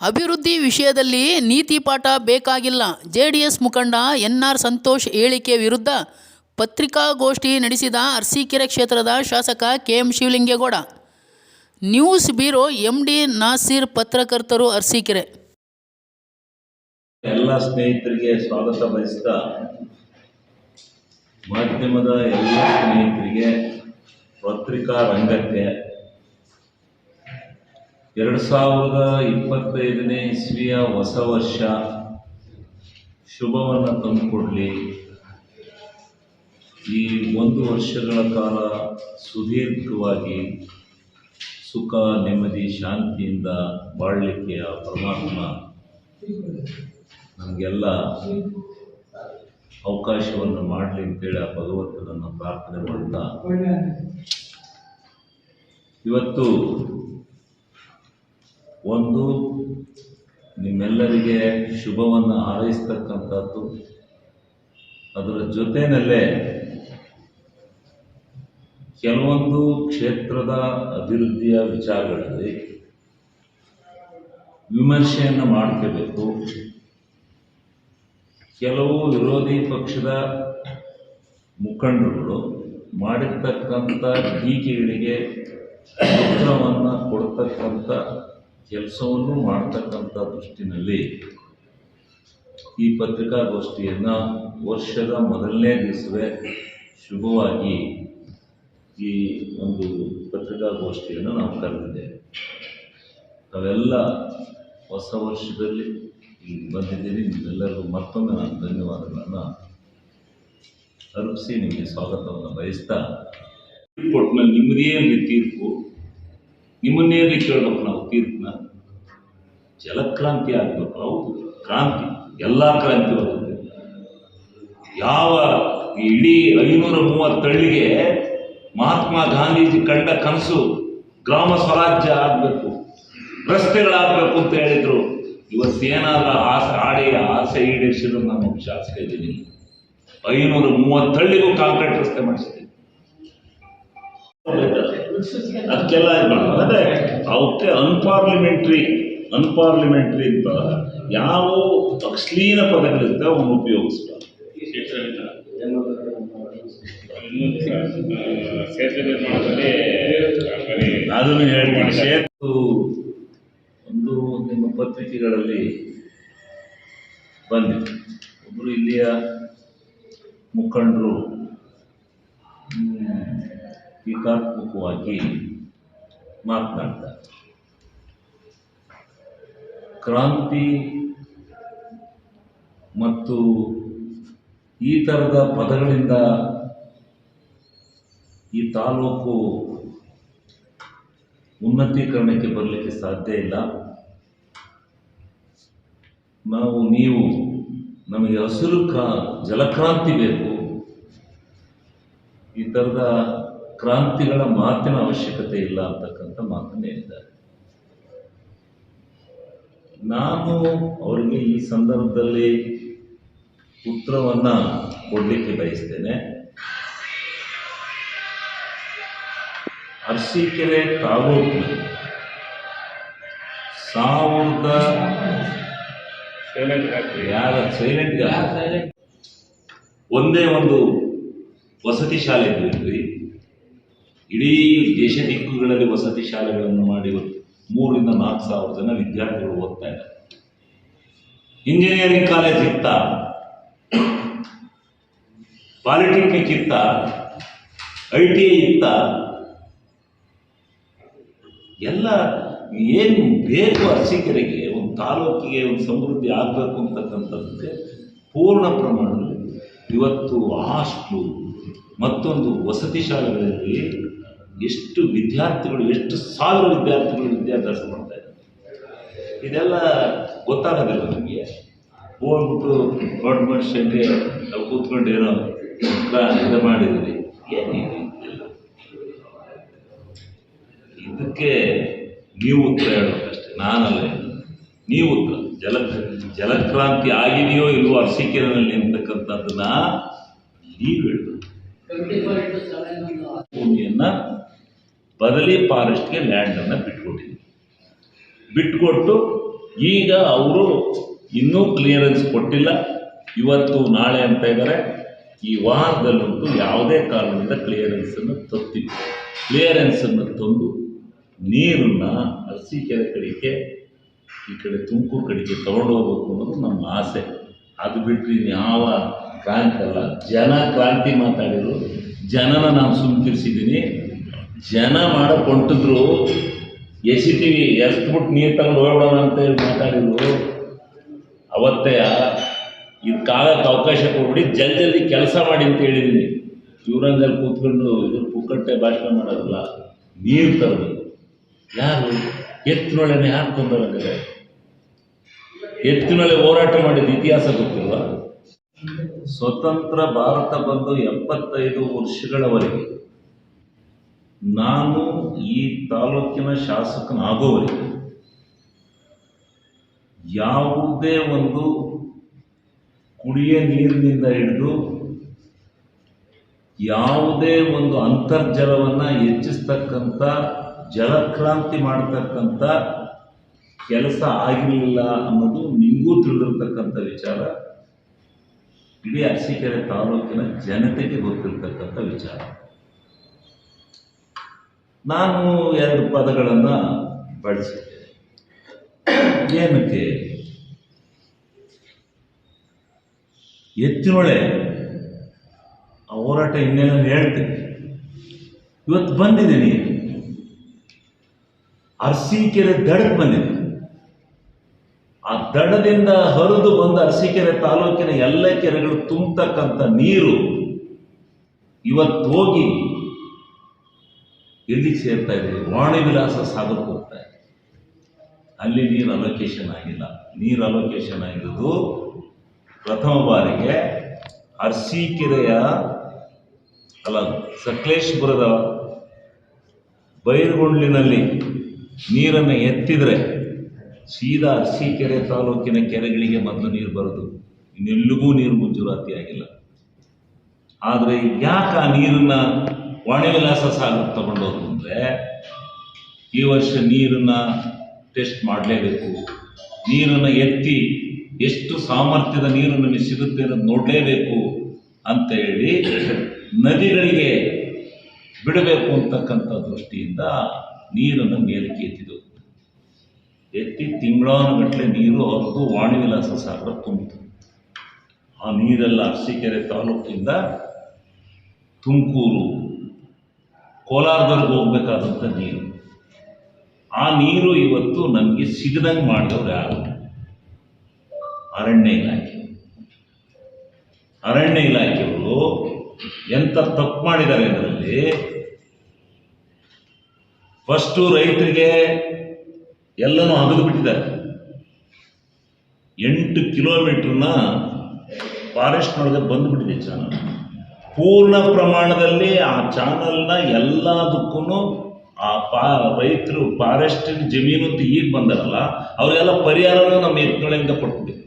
ಅಭಿವೃದ್ಧಿ ವಿಷಯದಲ್ಲಿ ನೀತಿ ಪಾಠ ಬೇಕಾಗಿಲ್ಲ. ಜೆ ಡಿ ಎಸ್ ಮುಖಂಡ ಎನ್ ಆರ್ ಸಂತೋಷ್ ಹೇಳಿಕೆ ವಿರುದ್ಧ ಪತ್ರಿಕಾಗೋಷ್ಠಿ ನಡೆಸಿದ ಅರಸೀಕೆರೆ ಕ್ಷೇತ್ರದ ಶಾಸಕ K M Shivalingegowda. News bureau MD Nasir ಪತ್ರಕರ್ತರು ಅರಸೀಕೆರೆ. ಎಲ್ಲ ಸ್ನೇಹಿತರಿಗೆ ಸ್ವಾಗತ ಬಯಸ್ತಾ ಮಾಧ್ಯಮದ ಎಲ್ಲ ಸ್ನೇಹಿತರಿಗೆ ಪತ್ರಿಕಾ ರಂಗಕ್ಕೆ ಎರಡು ಸಾವಿರದ ಇಪ್ಪತ್ತೈದನೇ ಇಸ್ವಿಯ ಹೊಸ ವರ್ಷ. ಶುಭವನ್ನು ತಂದುಕೊಡಲಿ. ಈ ಒಂದು ವರ್ಷಗಳ ಕಾಲ ಸುದೀರ್ಘವಾಗಿ ಸುಖ, ನೆಮ್ಮದಿ, ಶಾಂತಿಯಿಂದ ಬಾಳಲಿಕ್ಕೆ ಆ ಪರಮಾತ್ಮ ನಮಗೆಲ್ಲ ಅವಕಾಶವನ್ನು ಮಾಡಲಿ ಅಂತೇಳಿ ಆ ಭಗವಂತನನ್ನು ಪ್ರಾರ್ಥನೆ ಮಾಡ್ತಾ. ಇವತ್ತು ಒಂದು, ನಿಮ್ಮೆಲ್ಲರಿಗೆ ಶುಭವನ್ನು ಹಾರೈಸ್ತಕ್ಕಂಥದ್ದು. ಅದರ ಜೊತೆಯಲ್ಲೇ ಕೆಲವೊಂದು ಕ್ಷೇತ್ರದ ಅಭಿವೃದ್ಧಿಯ ವಿಚಾರಗಳಲ್ಲಿ ವಿಮರ್ಶೆಯನ್ನು ಮಾಡ್ಕೋಬೇಕು. ಕೆಲವು ವಿರೋಧಿ ಪಕ್ಷದ ಮುಖಂಡರುಗಳು ಮಾಡಿರ್ತಕ್ಕಂಥ ಟೀಕೆಗಳಿಗೆ ಉತ್ತರವನ್ನು ಕೊಡ್ತಕ್ಕಂಥ ಕೆಲಸವನ್ನು ಮಾಡ್ತಕ್ಕಂಥ ದೃಷ್ಟಿನಲ್ಲಿ ಈ ಪತ್ರಿಕಾಗೋಷ್ಠಿಯನ್ನು ವರ್ಷದ ಮೊದಲನೇ ದಿವಸವೇ ಶುಭವಾಗಿ ಈ ಒಂದು ಪತ್ರಿಕಾಗೋಷ್ಠಿಯನ್ನು ನಾವು ಕರೆದಿದ್ದೇವೆ. ನಾವೆಲ್ಲ ಹೊಸ ವರ್ಷದಲ್ಲಿ ಇಲ್ಲಿ ಬಂದಿದ್ದೀನಿ ನಿಮ್ಮೆಲ್ಲರಿಗೂ ಮತ್ತೊಮ್ಮೆ ನಾನು ಧನ್ಯವಾದಗಳನ್ನು ಅರ್ಪಿಸಿ ನಿಮಗೆ ಸ್ವಾಗತವನ್ನು ಬಯಸ್ತಾ. ಕೋರ್ಟ್ನಲ್ಲಿ ನಿಮ್ಮದೇ ಒಂದು ತೀರ್ಪು ನಿಮ್ಮನ್ನೇನು ಕೇಳಬೇಕು ನಾವು ತೀರ್ಪನ್ನ. ಜಲಕ್ರಾಂತಿ ಆಗಬೇಕು, ಹೌದು. ಕ್ರಾಂತಿ, ಎಲ್ಲ ಕ್ರಾಂತಿ ಬರುತ್ತೆ ಯಾವ ಇಡೀ ಐನೂರ ಮೂವತ್ತಳ್ಳಿಗೆ ಮಹಾತ್ಮ ಗಾಂಧೀಜಿ ಕಂಡ ಕನಸು ಗ್ರಾಮ ಸ್ವರಾಜ್ಯ ಆಗಬೇಕು, ರಸ್ತೆಗಳಾಗಬೇಕು ಅಂತ ಹೇಳಿದ್ರು. ಇವತ್ತೇನಾದ್ರೂ ಆಸೆ ಆಡಿ ಆಸೆ ಈಡೇರಿಸಿದ್ರು ನಾನು ಶಾಸಕ ಇದ್ದೀನಿ. ಐನೂರ ಮೂವತ್ತಳ್ಳಿಗೂ ಕಾಂಕ್ರೀಟ್ ರಸ್ತೆ ಮಾಡಿಸಿದ್ದೀನಿ. ಅದಕ್ಕೆಲ್ಲ ಇದು ಮಾಡೋದು ಅಂದರೆ ಅವಕ್ಕೆ ಅನ್ಪಾರ್ಲಿಮೆಂಟ್ರಿ ಅನ್ಪಾರ್ಲಿಮೆಂಟ್ರಿ ಅಂತ ಯಾವ ಅಶ್ಲೀಲ ಪದಗಳಿಂದ ಅವನು ಉಪಯೋಗಿಸ್ಬಾರ್ದು. ಅದನ್ನು ಹೇಳ್ತೀನಿ ಸೇತು ಒಂದು ನಿಮ್ಮ ಪತ್ರಿಕೆಗಳಲ್ಲಿ ಬಂದಿ ಒಬ್ಬರು ಇಲ್ಲಿಯ ಮುಖಂಡರು ಟೀಕಾತ್ಮಕವಾಗಿ ಮಾತನಾಡ್ತಾರೆ ಕ್ರಾಂತಿ ಮತ್ತು ಈ ಥರದ ಪದಗಳಿಂದ ಈ ತಾಲೂಕು ಉನ್ನತೀಕರಣಕ್ಕೆ ಬರಲಿಕ್ಕೆ ಸಾಧ್ಯ ಇಲ್ಲ. ನಾವು, ನೀವು, ನಮಗೆ ಹಸಿರು ಕ್ರಾ, ಜಲಕ್ರಾಂತಿ ಬೇಕು. ಈ ಥರದ ಕ್ರಾಂತಿಗಳ ಮಾತಿನ ಅವಶ್ಯಕತೆ ಇಲ್ಲ ಅಂತಕ್ಕಂಥ ಮಾತನ್ನು ಹೇಳಿದ್ದಾರೆ ನಾನು ಅವರಿಗೆ ಈ ಸಂದರ್ಭದಲ್ಲಿ ಉತ್ತರವನ್ನು ಕೊಡಲಿಕ್ಕೆ ಬಯಸ್ತೇನೆ. ಅರಸೀಕೆರೆ ತಾಲೂಕು ಸಾವಿರದ ಯಾರ ಸೈಲೆಂಟ್ ಒಂದೇ ಒಂದು ವಸತಿ ಶಾಲೆ ಇದ್ವಿ ಇಡೀ ದೇಶ ದಿಕ್ಕುಗಳಲ್ಲಿ ವಸತಿ ಶಾಲೆಗಳನ್ನು ಮಾಡಿ ಮೂರರಿಂದ ನಾಲ್ಕು ಸಾವಿರ ಜನ ವಿದ್ಯಾರ್ಥಿಗಳು ಓದ್ತಾ ಇದ್ದಾರೆ. ಇಂಜಿನಿಯರಿಂಗ್ ಕಾಲೇಜ್ ಇತ್ತ ಪಾಲಿಟೆಕ್ನಿಕ್ ಇತ್ತ ಐ ಟಿ ಐ ಇತ್ತ, ಎಲ್ಲ ಏನು ಬೇಕು ಅರ್ಚಿಕೆರೆಗೆ, ಒಂದು ತಾಲೂಕಿಗೆ ಒಂದು ಸಮೃದ್ಧಿ ಆಗಬೇಕು ಅಂತಕ್ಕಂಥದ್ದಕ್ಕೆ ಪೂರ್ಣ ಪ್ರಮಾಣದಲ್ಲಿ ಇವತ್ತು ಹಾಸ್ಟ್ಲು ಮತ್ತೊಂದು ವಸತಿ ಶಾಲೆಗಳಲ್ಲಿ ಎಷ್ಟು ವಿದ್ಯಾರ್ಥಿಗಳು, ಎಷ್ಟು ಸಾವಿರ ವಿದ್ಯಾರ್ಥಿಗಳು ವಿದ್ಯಾಭ್ಯಾಸ ಮಾಡ್ತಾ ಇದ್ದಾರೆ. ಇದೆಲ್ಲ ಗೊತ್ತಾಗೋದಿಲ್ಲ ನಮಗೆ. ಹೋಗ್ಬಿಟ್ಟು ದೊಡ್ಡ ಮನುಷ್ಯನಿಗೆ ನಾವು ಕೂತ್ಕೊಂಡು ಏನೋ ಇದು ಮಾಡಿದ್ರಿ ಏನಿಲ್ಲ ಇದಕ್ಕೆ ನೀವು ಉತ್ತರ ಹೇಳಬೇಕಷ್ಟೆ ನಾನಲ್ಲ. ನೀವು ಉತ್ತರ. ಜಲ ಜಲಕ್ರಾಂತಿ ಆಗಿದೆಯೋ ಇಲ್ಲವೋ ಅರಸೀಕೆರೆನಲ್ಲಿ ನಿಂತಕ್ಕಂಥದ್ದನ್ನ ನೀವು ಹೇಳಬೇಕು. ಭೂಮಿಯನ್ನ ಬದಲಿ ಫಾರೆಸ್ಟ್ಗೆ ಲ್ಯಾಂಡನ್ನು ಬಿಟ್ಕೊಟ್ಟಿದ್ವಿ ಬಿಟ್ಕೊಟ್ಟು ಈಗ ಅವರು ಇನ್ನೂ ಕ್ಲಿಯರೆನ್ಸ್ ಕೊಟ್ಟಿಲ್ಲ. ಇವತ್ತು, ನಾಳೆ ಅಂತ ಇದ್ದಾರೆ ಈ ವಾರದಲ್ಲಂತೂ ಯಾವುದೇ ಕಾರಣದಿಂದ ಕ್ಲಿಯರೆನ್ಸನ್ನು ತರ್ತೀವಿ ಕ್ಲಿಯರೆನ್ಸನ್ನು ತಂದು ನೀರನ್ನು ಅರಸೀಕೆರೆ ಕಡೆಗೆ, ಈ ಕಡೆ ತುಮಕೂರು ಕಡೆಗೆ ತಗೊಂಡು ಹೋಗ್ಬೇಕು ಅನ್ನೋದು ನಮ್ಮ ಆಸೆ. ಅದು ಬಿಟ್ಟರೆ ಯಾವ ಕ್ರಾಂತಿ ಅಲ್ಲ. ಜನ ಕ್ರಾಂತಿ ಮಾತಾಡಿದರು ಜನನ ನಾನು ಸುಮ್ಕಿರಿಸಿದ್ದೀನಿ. ಜನ ಮಾಡಕ್ಕೆ ಹೊಂಟಿದ್ರು ಎಷ್ಟು ಎಸ್ಬಿಟ್ಟು ನೀರು ತಗೊಂಡು ಹೋಗ್ಬಿಡೋಣ ಅಂತ ಹೇಳಿ ಮಾತಾಡಿದ್ರು. ಅವತ್ತೇ ಇದಕ್ಕಾಗಕ್ಕೆ ಅವಕಾಶ ಕೊಡ್ಬಿಡಿ ಜಲ್ ಜಲ್ದಿ ಕೆಲಸ ಮಾಡಿ ಅಂತ ಹೇಳಿದ್ದೀನಿ ಶಿವರಂಗಲ್ಲಿ ಕೂತ್ಕೊಂಡು ಇದು ಪುಕ್ಕಟ್ಟೆ ಭಾಷಣ ಮಾಡೋದಲ್ಲ ನೀರು ತರಬೇಕು ಯಾರು? ಎತ್ತಿನೊಳೆನೆ ಯಾರು ತೊಂದರೆ ಎತ್ತಿನೊಳೆ ಹೋರಾಟ ಮಾಡಿದ ಇತಿಹಾಸ ಗೊತ್ತಿಲ್ಲ ಸ್ವತಂತ್ರ ಭಾರತ ಬಂದು ಎಪ್ಪತ್ತೈದು ವರ್ಷಗಳವರೆಗೆ ನಾನು ಈ ತಾಲೂಕಿನ ಶಾಸಕನಾಗೋವರೆಗೆ ಯಾವುದೇ ಒಂದು ಕುಡಿಯ ನೀರಿನಿಂದ ಹಿಡಿದು ಯಾವುದೇ ಒಂದು ಅಂತರ್ಜಲವನ್ನು ಹೆಚ್ಚಿಸ್ತಕ್ಕಂಥ ಜಲಕ್ರಾಂತಿ ಮಾಡ್ತಕ್ಕಂಥ ಕೆಲಸ ಆಗಿರಲಿಲ್ಲ ಅನ್ನೋದು ನಿಮಗೂ ತಿಳಿದಿರ್ತಕ್ಕಂಥ ವಿಚಾರ. ಇಡೀ ಅರಸೀಕೆರೆ ತಾಲೂಕಿನ ಜನತೆಗೆ ಗೊತ್ತಿರ್ತಕ್ಕಂಥ ವಿಚಾರ. ನಾನು ಎರಡು ಪದಗಳನ್ನು ಬಳಸಿದ್ದೇನೆ. ಏನಕ್ಕೆ? ಎತ್ತಿನೊಳೆ ಆ ಹೋರಾಟ ಇನ್ನೇನೋ ಹೇಳ್ತೀನಿ. ಇವತ್ತು ಬಂದಿದ್ದೀನಿ. ಅರಸೀಕೆರೆ ದಡಕ್ಕೆ ಬಂದಿದೆ ಆ ದಡದಿಂದ ಹರಿದು ಬಂದ ಅರಸೀಕೆರೆ ತಾಲೂಕಿನ ಎಲ್ಲ ಕೆರೆಗಳು ತುಂಬತಕ್ಕಂಥ ನೀರು ಇವತ್ತು ಹೋಗಿ ಎಲ್ಲಿಗೆ ಸೇರ್ತಾ ಇದೆ? ವಾಣಿ ವಿಲಾಸ ಸಾಗರಕ್ಕೆ ಹೋಗ್ತಾ ಇದೆ. ಅಲ್ಲಿ ನೀರು ಅಲೋಕೇಶನ್ ಆಗಿಲ್ಲ. ನೀರು ಅಲೋಕೇಶನ್ ಆಗಿರೋದು ಪ್ರಥಮ ಬಾರಿಗೆ ಅರ್ಸೀಕೆರೆಯ ಅಲ್ಲ, ಸಕಲೇಶ್ಪುರದ ಬೈರುಗೊಂಡ್ಲಿನಲ್ಲಿ ನೀರನ್ನು ಎತ್ತಿದರೆ ಸೀದಾ ಅರ್ಸೀಕೆರೆ ತಾಲೂಕಿನ ಕೆರೆಗಳಿಗೆ ಮೊದಲು ನೀರು ಬರೋದು. ಇನ್ನೆಲ್ಲಿಗೂ ನೀರು ಮುಂಜೂರಾತಿ ಆಗಿಲ್ಲ. ಆದರೆ ಯಾಕೆ ಆ ನೀರನ್ನ ವಾಣಿ ವಿಲಾಸ ಸಾಗರ ತಗೊಂಡೋದ್ರು ಅಂದರೆ ಈ ವರ್ಷ ನೀರನ್ನ ಟೆಸ್ಟ್ ಮಾಡಲೇಬೇಕು. ನೀರನ್ನು ಎತ್ತಿ ಎಷ್ಟು ಸಾಮರ್ಥ್ಯದ ನೀರು ನಮಗೆ ಸಿಗುತ್ತೆ ಅನ್ನೋದು ನೋಡಲೇಬೇಕು ಅಂತ ಹೇಳಿ ನದಿಗಳಿಗೆ ಬಿಡಬೇಕು ಅಂತಕ್ಕಂಥ ದೃಷ್ಟಿಯಿಂದ ನೀರನ್ನು ಮೇಲಕ್ಕೆ ಎತ್ತಿದವು ಎತ್ತಿ ತಿಂಗಳಾನುಗಟ್ಟಲೆ ನೀರು ಹರಿದು ವಾಣಿ ವಿಲಾಸ ಸಾಗರ ತುಂಬಿತು. ಆ ನೀರೆಲ್ಲ ಅರಸೀಕೆರೆ ತಾಲೂಕಿಂದ ತುಮಕೂರು ಕೋಲಾರದವರೆಗೂ ಹೋಗ್ಬೇಕಾದಂಥ ನೀರು. ಆ ನೀರು ಇವತ್ತು ನಮಗೆ ಸಿಗದಂಗೆ ಮಾಡಿದವ್ರು ಯಾರು? ಅರಣ್ಯ ಇಲಾಖೆ. ಅರಣ್ಯ ಇಲಾಖೆಯವರು ಎಂತ ತಪ್ಪು ಮಾಡಿದ್ದಾರೆ ಅದರಲ್ಲಿ? ಫಸ್ಟು ರೈತರಿಗೆ ಎಲ್ಲನೂ ಹಗದು ಬಿಟ್ಟಿದ್ದಾರೆ. ಎಂಟು ಕಿಲೋಮೀಟ್ರನ್ನ ಫಾರೆಸ್ಟ್ನೊಳಗೆ ಬಂದುಬಿಟ್ಟಿದೆ ಚಾನಲ್ ಪೂರ್ಣ ಪ್ರಮಾಣದಲ್ಲಿ ಆ ಚಾನಲ್ನ ಎಲ್ಲದಕ್ಕೂ ಆ ಪಾ ರೈತರು ಫಾರೆಸ್ಟ್ ಜಮೀನು ಅಂತ ಈಗ ಬಂದಾರಲ್ಲ, ಅವರಿಗೆಲ್ಲ ಪರಿಹಾರನೂ ನಮ್ಮ ಎತ್ತುಗಳಿಂದ ಕೊಟ್ಬಿಟ್ಟಿದೆ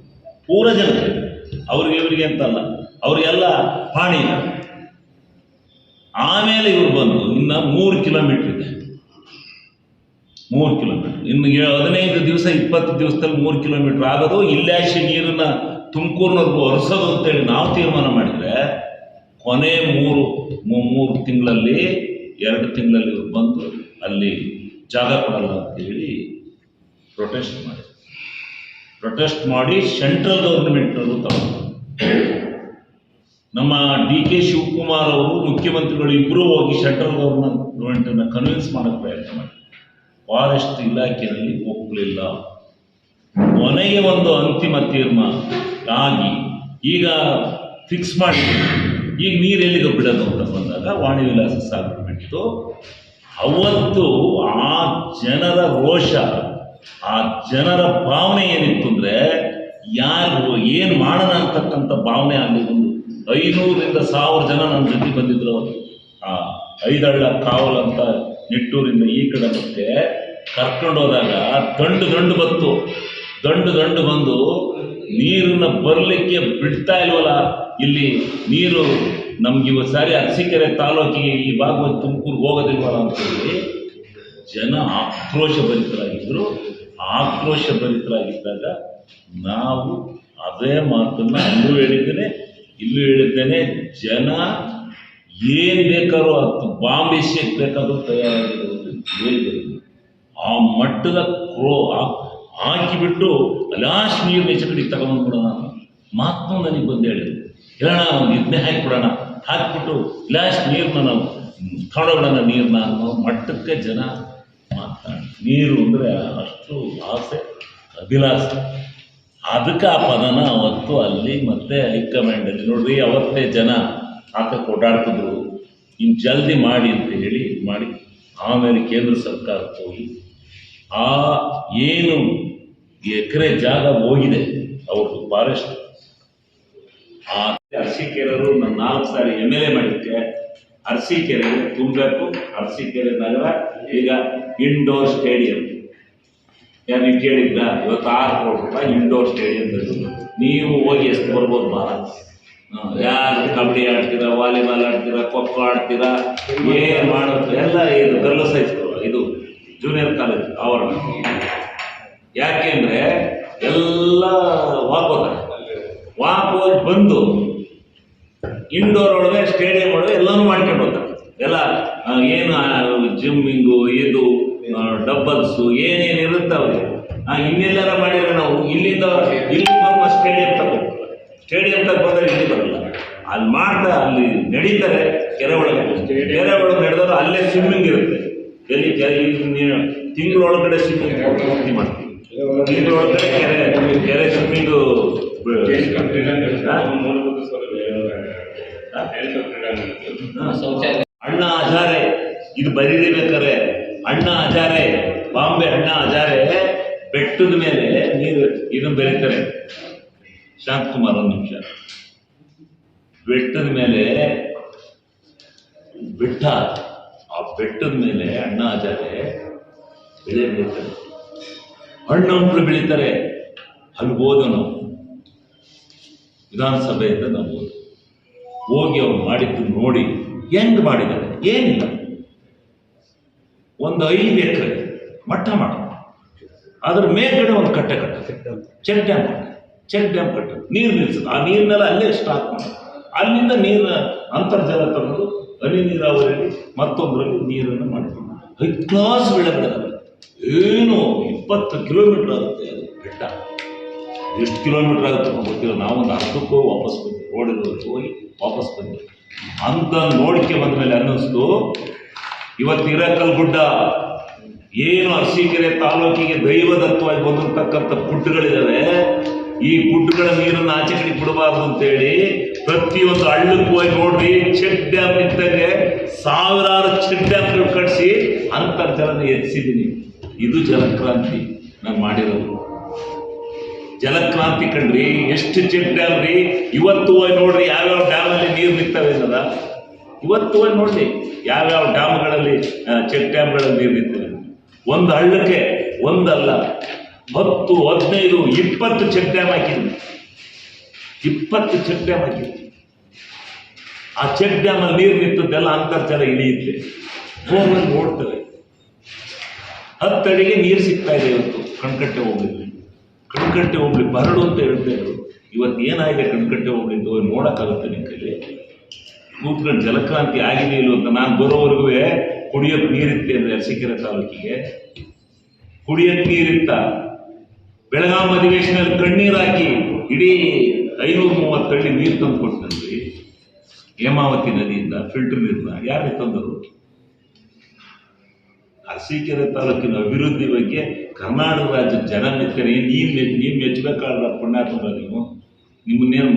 ಪೂರ ಜನತೆ ಅವ್ರಿಗೆ ಇವರಿಗೆ ಅಂತಲ್ಲ ಅವರಿಗೆಲ್ಲ ಪಾಣಿ ಆಮೇಲೆ ಇವ್ರು ಬಂದು ಇನ್ನು ಮೂರು ಕಿಲೋಮೀಟ್ರ್ ಇದೆ. ಮೂರು ಕಿಲೋಮೀಟ್ರ್ ಇನ್ನು ಹದಿನೈದು ದಿವಸ, ಇಪ್ಪತ್ತು ದಿವಸದಲ್ಲಿ ಮೂರು ಕಿಲೋಮೀಟ್ರ್ ಆಗೋದು. ಇಲ್ಲಾಶಿ ನೀರನ್ನ ತುಮಕೂರಿನವ್ರಿಗೂ ಹೊರಸೋದು ಅಂತೇಳಿ ನಾವು ತೀರ್ಮಾನ ಮಾಡಿದರೆ ಕೊನೆ ಮೂರು ಮೂರು ತಿಂಗಳಲ್ಲಿ, ಎರಡು ತಿಂಗಳಲ್ಲಿ ಇವ್ರು ಬಂದು ಅಲ್ಲಿ ಜಾಗ ಕೊಡಲ್ಲ ಅಂತೇಳಿ ಪ್ರೊಟೆಸ್ಟ್ ಮಾಡಿ ಪ್ರೊಟೆಸ್ಟ್ ಮಾಡಿ ಸೆಂಟ್ರಲ್ ಗೌರ್ಮೆಂಟ್ನವರು ತಗೊಂಡು ನಮ್ಮ ಡಿ ಕೆ ಶಿವಕುಮಾರ್ ಅವರು ಮುಖ್ಯಮಂತ್ರಿಗಳು ಇಬ್ಬರೂ ಹೋಗಿ ಸೆಂಟ್ರಲ್ ಗೌರ್ಮೆಂಟನ್ನು ಕನ್ವಿನ್ಸ್ ಮಾಡೋಕ್ಕೆ ಪ್ರಯತ್ನ ಮಾಡಿ ಫಾರೆಸ್ಟ್ ಇಲಾಖೆಯಲ್ಲಿ ಒಪ್ಪಲಿಲ್ಲ ಕೊನೆಗೆ ಒಂದು ಅಂತಿಮ ತೀರ್ಮಾನ ಆಗಿ ಈಗ ಫಿಕ್ಸ್ ಮಾಡಿ ಈಗ ನೀರು ಎಲ್ಲಿಗೆ ಬಿಡೋದು ಅಂತ ಬಂದಾಗ ವಾಣಿ ವಿಲಾಸ ಸಾಗರ ಬಿಟ್ಟು ಅವತ್ತು ಆ ಜನರ ರೋಷ, ಆ ಜನರ ಭಾವನೆ ಏನಿತ್ತು ಅಂದರೆ ಯಾರು ಏನು ಮಾಡೋಣ ಅಂತಕ್ಕಂಥ ಭಾವನೆ ಆಗಿದ್ದು ಒಂದು ಐನೂರಿಂದ ಸಾವಿರ ಜನ ನನ್ನ ಜೊತೆ ಬಂದಿದ್ರು ಅವರು. ಆ ಐದಳ್ಳ ಕಾವಲ್ ಅಂತ ನಿಟ್ಟೂರಿಂದ ಈ ಕಡೆ ಮತ್ತೆ ಕರ್ಕೊಂಡು ಹೋದಾಗ ದಂಡು ದಂಡು ಬಂತು. ದಂಡು ದಂಡು ಬಂದು ನೀರನ್ನ ಬರಲಿಕ್ಕೆ ಬಿಡ್ತಾ ಇಲ್ವಲ್ಲ? ಇಲ್ಲಿ ನೀರು ನಮ್ಗೆ ಇವತ್ತು ಸಾರಿ ಅರಸೀಕೆರೆ ತಾಲೂಕಿಗೆ ಈ ಭಾಗವತ್ ತುಮಕೂರು ಹೋಗೋದಿಲ್ವಲ್ಲ ಅಂತೇಳಿ ಜನ ಆಕ್ರೋಶ ಭರಿತರಾಗಿದ್ದರು ಆಕ್ರೋಶ ಭರಿತರಾಗಿದ್ದಾಗ ನಾವು ಅದೇ ಮಾತನ್ನು ಅಲ್ಲೂ ಹೇಳಿದ್ದೇನೆ ಇಲ್ಲೂ ಹೇಳಿದ್ದೇನೆ, ಜನ ಏನು ಬೇಕಾದ್ರೂ ಅದು ಬಾಂಬ್ ಎಸೆಯಕ್ಕೆ ಬೇಕಾದ್ರೂ ತಯಾರಾಗಿರೋದು ಆ ಮಟ್ಟದ ಕ್ರೋ ಹಾಕಿಬಿಟ್ಟು ಅಲಾಶ್ ನೀರು ಹೆಚ್ಚು ಕಡೆ ತಗೊಂಡ್ಬಿಡೋಣ ಮಾತು ನನಗೆ ಬಂದು ಹೇಳಿದ್ರು. ಹೇಳೋಣ ಒಂದು ಇದನ್ನೇ ಹಾಕಿಬಿಡೋಣ. ಹಾಕಿಬಿಟ್ಟು ಲಾಸ್ಟ್ ನೀರನ್ನ ನಾವು ತಗೊಂಡೋಗೋಣ ನೀರನ್ನ ಅನ್ನೋ ಮಟ್ಟಕ್ಕೆ ಜನ ಮಾತಾಡಿ ನೀರು ಅಂದರೆ ಅಷ್ಟು ಆಸೆ, ಅಭಿಲಾಷೆ. ಅದಕ್ಕೆ ಆ ಪದನ ಅವತ್ತು ಅಲ್ಲಿ ಮತ್ತೆ ಹೈಕಮಾಂಡಲ್ಲಿ ನೋಡ್ರಿ, ಅವತ್ತೇ ಜನ ಹಾಕಕ್ಕೆ ಓಡಾಡ್ತಿದ್ರು. ಇನ್ನು ಜಲ್ದಿ ಮಾಡಿ ಅಂತ ಹೇಳಿ ಮಾಡಿ. ಆಮೇಲೆ ಕೇಂದ್ರ ಸರ್ಕಾರ ಹೋಗಿ ಆ ಏನು ಎಕರೆ ಜಾಗ ಹೋಗಿದೆ, ಅವ್ರದ್ದು ಫಾರೆಸ್ಟ್ ಆ ಅರಸೀಕೆರೆಯವರು ನಾನು ನಾಲ್ಕು ಸಾರಿ ಎಂ ಎಲ್ ಎ ಮಾಡಿದ್ದೆ ಅರಸೀಕೆರೆ ತುಂಬಬೇಕು, ಅರಸೀಕೆರೆ ನಗರ, ಈಗ ಇಂಡೋರ್ ಸ್ಟೇಡಿಯಂ ಯಾರು ನೀವು ಕೇಳಿದ್ದ ಇವತ್ತು ಆರು ಕೋಟಿ ರೂಪಾಯಿ ಇಂಡೋರ್ ಸ್ಟೇಡಿಯಂ ನೀವು ಹೋಗಿ ಎಷ್ಟು ಬರ್ಬೋದು ಬಾರ ಯಾರು ಕಬಡ್ಡಿ ಆಡ್ತೀರಾ, ವಾಲಿಬಾಲ್ ಆಡ್ತೀರಾ, ಖೋ ಖೋ ಆಡ್ತೀರಾ, ಏನು ಮಾಡೋದು? ಎಲ್ಲ ಇದು ಗರ್ಲ್ ಸೈಜ್ ಇದು ಜೂನಿಯರ್ ಕಾಲೇಜ್ ಆವರಣ ಯಾಕೆಂದ್ರೆ ಎಲ್ಲ ವಾಕ್ ಹೋಗಿ ಬಂದು ಇಂಡೋರ್ ಒಳಗೆ ಸ್ಟೇಡಿಯಂ ಒಳಗೆ ಎಲ್ಲನೂ ಮಾಡ್ಕೊಂಡು ಹೋಗ್ತಾರೆ ಎಲ್ಲ ಏನು ಜಿಮ್ಮಿಂಗು ಇದು ಡಬ್ಬಲ್ಸು ಏನೇನು ಇರುತ್ತೆ ಅವ್ರಿಗೆ. ಇನ್ನೆಲ್ಲಾರ ಮಾಡಿದ್ರೆ ನಾವು ಇಲ್ಲಿಂದ ಇಲ್ಲಿ ಬರುವ ಸ್ಟೇಡಿಯಂ ತಗೋ ಸ್ಟೇಡಿಯಂ ತಗ ಬಂದರೆ ಇಲ್ಲಿ ಬರಲ್ಲ. ಅಲ್ಲಿ ಮಾಡ್ತಾ, ಅಲ್ಲಿ ನಡೀತಾರೆ ಕೆರೆ ಒಳಗೆ. ಕೆರೆ ಒಳಗೆ ನಡೆದವರು ಅಲ್ಲೇ ಸ್ವಿಮ್ಮಿಂಗ್ ಇರುತ್ತೆ. ಎಲ್ಲಿ ತಿಂಗಳೊಳಗಡೆ ಸ್ವಿಮ್ಮಿಂಗ್ ಮಾಡ್ತೀವಿ. ತಿಂಗಳೊಳಗಡೆ ಕೆರೆ ಕೆರೆ ಸ್ವಿಮ್ಮಿಂಗು ಅಣ್ಣ ಹಜಾರೆ ಇದು ಬರೀಬೇಕಾರೆ ಅಣ್ಣ ಹಜಾರೆ ಬಾಂಬೆ ಅಣ್ಣ ಹಜಾರೆ ಬೆಟ್ಟದ ಮೇಲೆ ನೀರು ಇದನ್ನು ಬೆರೀತಾರೆ. ಶಾಂತಕುಮಾರ್ ಒಂದು ನಿಮಿಷ. ಬೆಟ್ಟದ ಮೇಲೆ ಬೆಟ್ಟ. ಆ ಬೆಟ್ಟದ ಮೇಲೆ ಅಣ್ಣ ಆಚಾರೆ ಬೆಳೆ ಬೆಳೀತಾರೆ. ಹಣ್ಣು ಹಂಪಲು ಬೆಳೀತಾರೆ. ಅಲ್ಲಿ ಹೋದ ನಾವು ವಿಧಾನಸಭೆಯಿಂದ ನಾವು ಹೋದ್ವು. ಹೋಗಿ ಅವ್ರು ಮಾಡಿದ್ದು ನೋಡಿ ಹೆಂಗ್ ಮಾಡಿದ್ದಾರೆ. ಏನಿಲ್ಲ. ಒಂದು ಐದು ಎಕರೆ ಮಟ್ಟ ಮಾಡ ಅದ್ರ ಮೇಲ್ಗಡೆ ಒಂದು ಕಟ್ಟೆ ಕಟ್ಟ ಚೆಕ್ ಡ್ಯಾಮ್ ಕಟ್ಟ ಚೆಕ್ ಡ್ಯಾಮ್ ಕಟ್ಟ ನೀರು ನಿಲ್ಸೋದು ಆ ನೀರನ್ನೆಲ್ಲ ಅಲ್ಲೇ ಸ್ಟಾಕ್ ಮಾಡಿ ಅಲ್ಲಿಂದ ನೀರು ಅಂತರ್ಜಲ ತಂದು ಹನಿ ನೀರಾವರಿಯಲ್ಲಿ ಮತ್ತೊಂದರಲ್ಲಿ ನೀರನ್ನು ಮಾಡ್ಕೊಂಡು. ಹೈ ಕ್ಲಾಸ್ ಬೆಳೆ ಬೆಳೆದ ಏನು ಇಪ್ಪತ್ತು ಕಿಲೋಮೀಟರ್ ಆಗುತ್ತೆ ಅದು ಬೆಟ್ಟ. ಎಷ್ಟು ಕಿಲೋಮೀಟರ್ ಆಗುತ್ತೆ ಗೊತ್ತಿಲ್ಲ. ನಾವು ನಾವೊಂದು ಹತ್ತಕ್ಕೂ ವಾಪಸ್ ಬಂದ್ವಿ. ರೋಡಿಗೆ ಹೋಗಿ ವಾಪಸ್ ಬಂದ್ವಿ. ಅಂತ ನೋಡಿಕೆ ಬಂದ ಮೇಲೆ ಅನ್ನಿಸ್ತು, ಇವತ್ತು ಕಲ್ಗುಡ್ಡ ಗುಡ್ಡ ಏನು ಅರಸೀಕೆರೆ ತಾಲೂಕಿಗೆ ದೈವದತ್ವವಾಗಿ ಬಂದಿರತಕ್ಕಂಥ ಗುಡ್ಡುಗಳಿದ್ದಾವೆ ಈ ಗುಡ್ಡಗಳ ನೀರನ್ನು ಆಚೆ ಕಡೆ ಬಿಡಬಾರ್ದು ಅಂತೇಳಿ ಪ್ರತಿಯೊಂದು ಹಳ್ಳಕ್ಕೂ ಹೋಗಿ ನೋಡ್ರಿ ಚೆಕ್ ಡ್ಯಾಮ್ ಇದ್ದಂಗೆ ಸಾವಿರಾರು ಚೆಕ್ ಡ್ಯಾಮ್ಗಳು ಕಟ್ಟಿಸಿ ಅಂತರ್ಜಲನ ಹೆಚ್ಚಿದ್ದೀನಿ ಇದು ಜನಕ್ರಾಂತಿ. ನಾನು ಮಾಡಿರೋದು. ಜಲಕ್ರಾಂತಿ ಕಣ್ರಿ ಎಷ್ಟು ಚೆಕ್ ಡ್ಯಾಮ್ ರೀ ಇವತ್ತು ಹೋಗಿ ನೋಡ್ರಿ ಯಾವ್ಯಾವ ಡ್ಯಾಮಲ್ಲಿ ನೀರು ನಿಂತವೆ ಅನ್ನೋದ. ಇವತ್ತು ಹೋಗಿ ನೋಡ್ರಿ ಯಾವ್ಯಾವ ಡ್ಯಾಮ್ಗಳಲ್ಲಿ ಚೆಕ್ ಡ್ಯಾಮ್ಗಳಲ್ಲಿ ನೀರು ನಿಂತವೆ. ಒಂದು ಹಳ್ಳಕ್ಕೆ, ಒಂದಲ್ಲ, ಹತ್ತು, ಹದಿನೈದು, ಇಪ್ಪತ್ತು ಚೆಕ್ ಡ್ಯಾಮ್ ಹಾಕಿದ್ವಿ. ಇಪ್ಪತ್ತು ಚೆಕ್ ಡ್ಯಾಮ್ ಹಾಕಿದ್ವಿ. ಆ ಚೆಕ್ ಡ್ಯಾಮಲ್ಲಿ ನೀರು ನಿಂತದ್ದೆಲ್ಲ ಅಂತರ್ಜಲ ಇಳಿಯುತ್ತೆ. ಹೋಗಿ ನೋಡ್ತವೆ. ಹತ್ತಡಿಗೆ ನೀರು ಸಿಗ್ತಾ ಇದೆ ಇವತ್ತು, ಕಣ್ಕಟ್ಟೆ ಹೋಗ್ಲಿಕ್ಕೆ. ಕಣ್ಕಟ್ಟೆ ಹೋಗ್ಲಿ, ಬರಡು ಅಂತ ಹೇಳ್ತಾ ಇದ್ರು ಇವತ್ತು ಏನಾಗಿದೆ ಕಣ್ಕಟ್ಟೆ ಅಂತ ನೋಡೋಕ್ಕಾಗುತ್ತೆ ನಿಮ್ಮ ಕೈಲಿ ಕೂತ್ಕೊಂಡು ಜಲಕ್ರಾಂತಿ ಆಗಿದೆ ಇಲ್ಲ ಅಂತ ನಾನು ಬರೋವರೆಗೂ ಕುಡಿಯೋಕೆ ನೀರಿತ್ತೆ ಅಂದರೆ ಅರಸೀಕೆರೆ ತಾಲೂಕಿಗೆ. ಕುಡಿಯೋಕ್ಕೆ ನೀರಿತ್ತ. ಬೆಳಗಾಂ ಅಧಿವೇಶನದಲ್ಲಿ ಕಣ್ಣೀರು ಹಾಕಿ ಇಡೀ ಐನೂರು ಮೂವತ್ತು ಹಳ್ಳಿ ನೀರು ತಂದು ಹೇಮಾವತಿ ನದಿಯಿಂದ, ಫಿಲ್ಟರ್ ನೀರನ್ನ ಯಾರಿಗೆ ತಂದರು? ಅರಸೀಕೆರೆ ತಾಲೂಕಿನ ಅಭಿವೃದ್ಧಿ ಬಗ್ಗೆ ಕರ್ನಾಟಕ ರಾಜ್ಯ ಜನ ಮೆಚ್ಚರಿ ನೀನು ಮೆಚ್ಚ ನೀವು ಮೆಚ್ಚಬೇಕಾದ್ರ ಪುಣ್ಯಾತ್ಮ ನೀವು. ನಿಮ್ಮನ್ನೇನು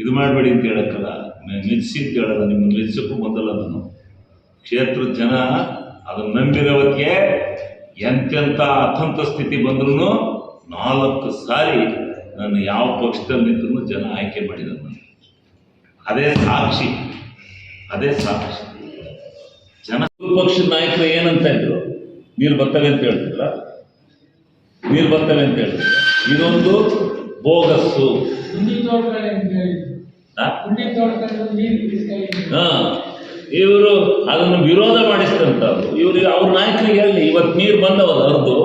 ಇದು ಮಾಡಬೇಡಿ ಅಂತ ಹೇಳಕ್ಕಲ್ಲ. ಮೆಚ್ಚಿ ಅಂತ ಹೇಳಲ್ಲ, ನಿಮ್ಮನ್ನು ಮೆಚ್ಚಕ್ಕೂ ಮೊದಲ ನಾನು ಕ್ಷೇತ್ರದ ಜನ ಅದನ್ನು ನಂಬಿರೋದಕ್ಕೆ ಎಂತೆಂಥ ಅತಂತ ಸ್ಥಿತಿ ಬಂದ್ರೂ ನಾಲ್ಕು ಸಾರಿ ನಾನು ಯಾವ ಪಕ್ಷದಲ್ಲಿ ನಿಂತರೂ ಜನ ಆಯ್ಕೆ ಮಾಡಿದ ನಾನು ಅದೇ ಸಾಕ್ಷಿ. ಅದೇ ಸಾಕ್ಷಿ. ಜನ ಪಕ್ಷದ ನಾಯಕರು ಏನಂತ ಇದ್ರು ನೀರು ಬರ್ತವೆ ಅಂತ ಹೇಳ್ತಿದ್ರ? ನೀರು ಬರ್ತವೆ ಅಂತ ಹೇಳಿದ್ರು. ಇದೊಂದು ಬೋಗಸ್ಸು ಹಾ. ಇವರು ಅದನ್ನು ವಿರೋಧ ಮಾಡಿಸ್ತಂತವ್ರು ಇವರು ಅವ್ರ ನಾಯಕರಿಗೆ ಅಲ್ಲಿ ಇವತ್ತು ನೀರು ಬಂದವಲ್ಲ ಹರಿದು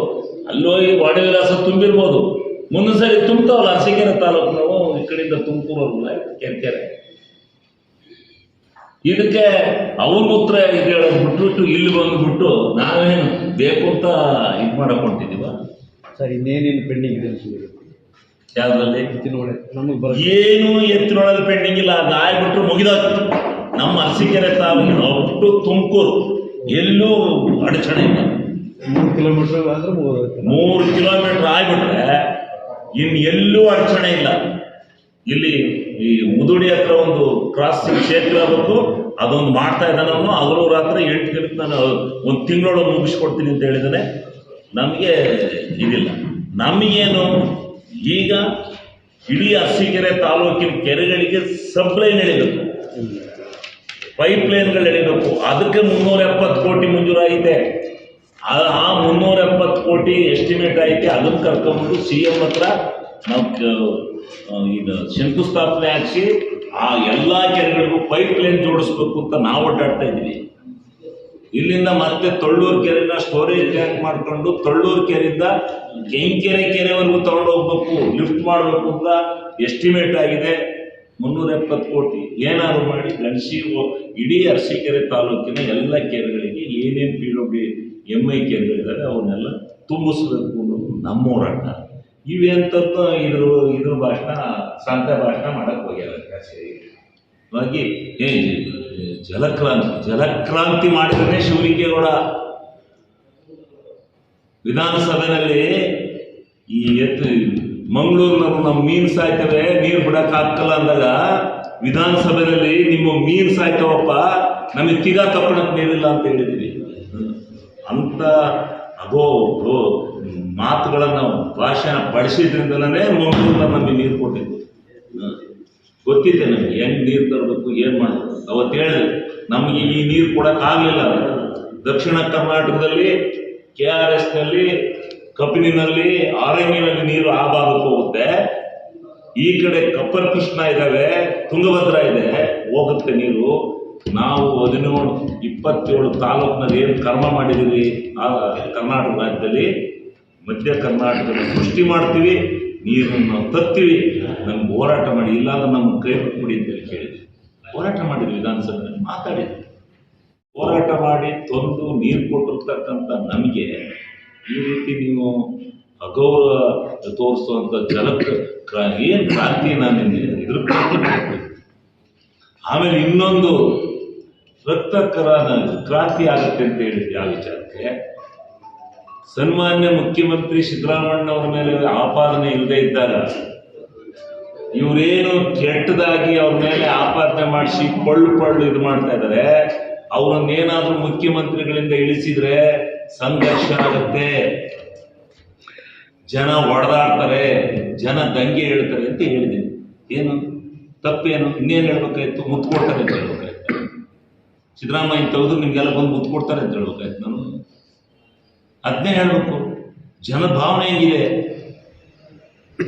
ಅಲ್ಲೋಗಿ ವಾಡವಿಲಾಸ ತುಂಬಿರ್ಬೋದು. ಮುಂದಿನ ಸರಿ ತುಂಬ್ತಾವಲ್ಲ ಅರಸೀಕೆರೆ ತಾಲೂಕು ನಾವು ಈ ಕಡೆಯಿಂದ ತುಮಕೂರಲ್ಲ ಕೆರೆ ಕೆರೆ. ಇದಕ್ಕೆ ಅವ್ರ ಉತ್ತರ ಇದು ಹೇಳೋದು ಬಿಟ್ಬಿಟ್ಟು ಇಲ್ಲಿ ಬಂದ್ಬಿಟ್ಟು ನಾವೇನು ಬೇಕು ಅಂತ ಇದು ಮಾಡಕೊಂಡಿದ್ದೀವ ಸರ್ ಇನ್ನೇನೇನು ಪೆಂಡಿಂಗ್ ಇದೆ ಯಾವ್ದ್ರಲ್ಲಿ? ತಿಳುವಳಿ ನಮಗೆ ಬರ ಏನು ಎತ್ತಿನೊಳಗೆ ಪೆಂಡಿಂಗ್ ಇಲ್ಲ. ಅದು ಆಗ್ಬಿಟ್ರು ಮುಗಿದಾಗ್ತು ನಮ್ಮ ಅರಸೀಕೆರೆ ತಾಲೂಕಿನ ಒಟ್ಟು ತುಮಕೂರು. ಎಲ್ಲೂ ಅಡಚಣೆ ಇಲ್ಲ. ಮೂರು ಕಿಲೋಮೀಟರ್ ಆದ್ರೆ ಮೂರು ಕಿಲೋಮೀಟರ್ ಆಗಿಬಿಟ್ರೆ ಇನ್ನು ಎಲ್ಲೂ ಅಡಚಣೆ ಇಲ್ಲ. ಇಲ್ಲಿ ಈ ಮುದುಡಿ ಹತ್ರ ಒಂದು ಕ್ರಾಸಿಂಗ್ ಕ್ಷೇತ್ರ ಆಗಬೇಕು ಅದೊಂದು ಮಾಡ್ತಾ ಇದ್ದಾನೆ ಹಗಲು ರಾತ್ರಿ ಎಂಟು ದಿನಕ್ಕೆ ನಾನು ಒಂದು ತಿಂಗಳೊಳಗೆ ಮುಗಿಸ್ಕೊಡ್ತೀನಿ ಅಂತ ಹೇಳಿದಾನೆ. ನಮಗೆ ಇದಿಲ್ಲ. ನಮಗೇನು, ಈಗ ಇಡೀ ಅರಸೀಕೆರೆ ತಾಲೂಕಿನ ಕೆರೆಗಳಿಗೆ ಸಪ್ಲೈನ್ ಎಳಿಬೇಕು. ಪೈಪ್ ಲೈನ್ಗಳು ಎಳಿಬೇಕು. ಅದಕ್ಕೆ ಮುನ್ನೂರ ಎಪ್ಪತ್ತು ಕೋಟಿ ಮಂಜೂರಾಗಿದೆ. ಆ- ಆ ಮುನ್ನೂರ ಎಪ್ಪತ್ತು ಕೋಟಿ ಎಸ್ಟಿಮೇಟ್ ಐತೆ ಅದನ್ನು ಕರ್ಕೊಂಡ್ಬಿಟ್ಟು ಸಿ ಎಂ ಹತ್ರ ನಾವು ಇದು ಶಂಕುಸ್ಥಾಪನೆ ಹಾಕಿಸಿ ಆ ಎಲ್ಲ ಕೆರೆಗಳಿಗೂ ಪೈಪ್ ಲೈನ್ ಜೋಡಿಸ್ಬೇಕು ಅಂತ ನಾವು ಒಡ್ಡಾಡ್ತಾ ಇದ್ದೀವಿ. ಇಲ್ಲಿಂದ ಮತ್ತೆ ತೊಳ್ಳೂರು ಕೆರೆನ ಸ್ಟೋರೇಜ್ ಟ್ಯಾಂಕ್ ಮಾಡಿಕೊಂಡು ತೊಳ್ಳೂರು ಕೆರೆಯಿಂದ ಕೆಂಕೆರೆ ಕೆರೆವರೆಗೂ ತಗೊಂಡು ಹೋಗ್ಬೇಕು ಲಿಫ್ಟ್ ಮಾಡಬೇಕು ಅಂತ ಎಸ್ಟಿಮೇಟ್ ಆಗಿದೆ. ಮುನ್ನೂರ ಎಪ್ಪತ್ತು ಕೋಟಿ. ಏನಾದರೂ ಮಾಡಿ ಗಣಸಿ ಇಡೀ ಅರಸೀಕೆರೆ ತಾಲೂಕಿನ ಎಲ್ಲ ಕೆರೆಗಳಿಗೆ ಏನೇನು ಪಿ ಡಬ್ಲ್ಯೂ ಎಂ ಐ ಕೆರೆಗಳಿದ್ದಾವೆ, ಅವನ್ನೆಲ್ಲ ತುಂಬಿಸ್ಬೇಕು ಅನ್ನೋದು ನಮ್ಮ ಹೋರಾಟ. ಇವೆಂತದ್ದು ಇದ್ರ ಇದ್ರ ಭಾಷಣ ಸಂತ ಭಾಷಣ ಮಾಡಕ್ಕೆ ಹೋಗ್ಯಾರ ಹಾಗಾಗಿ, ಏ, ಜಲಕ್ರಾಂತಿ ಜಲಕ್ರಾಂತಿ ಮಾಡಿದ್ರೆ ಶಿವಲಿಂಗೇಗೌಡ. ವಿಧಾನಸಭೆಯಲ್ಲಿ ಈ ಎತ್ತು ಮಂಗಳೂರಿನವ್ರು ನಮ್ಮ ಮೀನು ಸಾಯ್ತವೆ, ನೀರು ಬಿಡಕ್ ಆಗ್ತಲ್ಲ ಅಂದಾಗ ವಿಧಾನಸಭೆಯಲ್ಲಿ ನಿಮ್ಮ ಮೀನು ಸಾಯ್ತವಪ್ಪ, ನಮಗೆ ತಿಗಾ ತಪ್ಪಣಕ್ ನೀರಿಲ್ಲ ಅಂತ ಹೇಳಿದ್ವಿ. ಅಂತ ಅಗೋ ಗೋ ನಾವು ಭಾಷಣ ಬಳಸಿದ್ರಿಂದಲೇ ನಮಗೆ ನೀರು ಕೊಟ್ಟಿದ್ದು. ಗೊತ್ತಿದೆ ನಮಗೆ, ಹೆಂಗ್ ನೀರು ತರಬೇಕು, ಏನು ಮಾಡಬೇಕು? ಅವತ್ತು ಹೇಳಿದೆ ನಮಗೆ ಈ ನೀರು ಕೊಡೋಕ್ಕಾಗಲಿಲ್ಲ. ದಕ್ಷಿಣ ಕರ್ನಾಟಕದಲ್ಲಿ ಕೆ ಆರ್ ಎಸ್ನಲ್ಲಿ ಕಪಿನಿನಲ್ಲಿ ಆರಂಗಿನಲ್ಲಿ ನೀರು ಆ ಭಾಗಕ್ಕೆ ಹೋಗುತ್ತೆ. ಈ ಕಡೆ ಕಪ್ಪರ್ ಕೃಷ್ಣ ಇದ್ದಾವೆ ತುಂಗಭದ್ರ ಇದೆ, ಹೋಗುತ್ತೆ ನೀರು. ನಾವು ಹದಿನೇಳು, ಇಪ್ಪತ್ತೇಳು ತಾಲೂಕಿನಲ್ಲಿ ಏನು ಕರ್ಮ ಮಾಡಿದ್ದೀವಿ ಕರ್ನಾಟಕ ರಾಜ್ಯದಲ್ಲಿ ಮಧ್ಯ ಕರ್ನಾಟಕದ ಸೃಷ್ಟಿ ಮಾಡ್ತೀವಿ, ನೀರನ್ನು ನಾವು ತತ್ತೀವಿ, ನಮ್ಗೆ ಹೋರಾಟ ಮಾಡಿ, ಇಲ್ಲಾಂದ್ರೆ ನಮ್ಮ ಕೈ ಬಿಟ್ಬಿಡಿ ಅಂತೇಳಿ ಕೇಳಿದ್ವಿ. ಹೋರಾಟ ಮಾಡಿದ್ವಿ ವಿಧಾನಸಭೆಯಲ್ಲಿ, ಮಾತಾಡಿದ್ವಿ. ಹೋರಾಟ ಮಾಡಿ ತಂದು ನೀರು ಕೊಟ್ಟಿರ್ತಕ್ಕಂಥ ನಮಗೆ, ಈ ರೀತಿ ನೀವು ಅಗೌರವ ತೋರಿಸುವಂಥ ಜನಕ್ಕೆ ಏನು ಕ್ರಾಂತಿ ನಾನು ಇದ್ರ. ಆಮೇಲೆ ಇನ್ನೊಂದು ರಕ್ತಕರ ಕ್ರಾಂತಿ ಆಗುತ್ತೆ ಅಂತ ಹೇಳಿದ್ವಿ ಆ ವಿಚಾರಕ್ಕೆ. ಸನ್ಮಾನ್ಯ ಮುಖ್ಯಮಂತ್ರಿ ಸಿದ್ದರಾಮಣ್ಣವರ ಮೇಲೆ ಆಪಾದನೆ ಇಲ್ಲದೆ ಇದ್ದಾಗ ಇವರೇನು ಕೆಟ್ಟದಾಗಿ ಅವ್ರ ಮೇಲೆ ಆಪಾದನೆ ಮಾಡಿಸಿ ಪಳ್ಳು ಪಳ್ಳು ಇದು ಮಾಡ್ತಾ ಇದ್ದಾರೆ. ಅವ್ರನ್ನೇನಾದ್ರೂ ಮುಖ್ಯಮಂತ್ರಿಗಳಿಂದ ಇಳಿಸಿದ್ರೆ ಸಂಘರ್ಷ ಆಗುತ್ತೆ. ಜನ ಒಡೆದಾಡ್ತಾರೆ, ಜನ ದಂಗೆ ಹೇಳ್ತಾರೆ ಅಂತ ಹೇಳಿದೆ. ಏನು? ತಪ್ಪೇನು? ಇನ್ನೇನು ಹೇಳ್ಬೇಕಾಯ್ತು? ಮುತ್ಕೊಡ್ತಾರೆ ಅಂತ ಹೇಳ್ಬೇಕಾಯ್ತು. ಸಿದ್ದರಾಮಯ್ಯ ತೆಗೆದು ನಿಮ್ಗೆಲ್ಲ ಬಂದು ಮುತ್ಕೊಡ್ತಾರೆ ಅಂತ ಹೇಳ್ಬೇಕಾಯ್ತು ಅದನ್ನೇ ಹೇಳಬೇಕು. ಜನ ಭಾವನೆ ಹೆಂಗಿದೆ?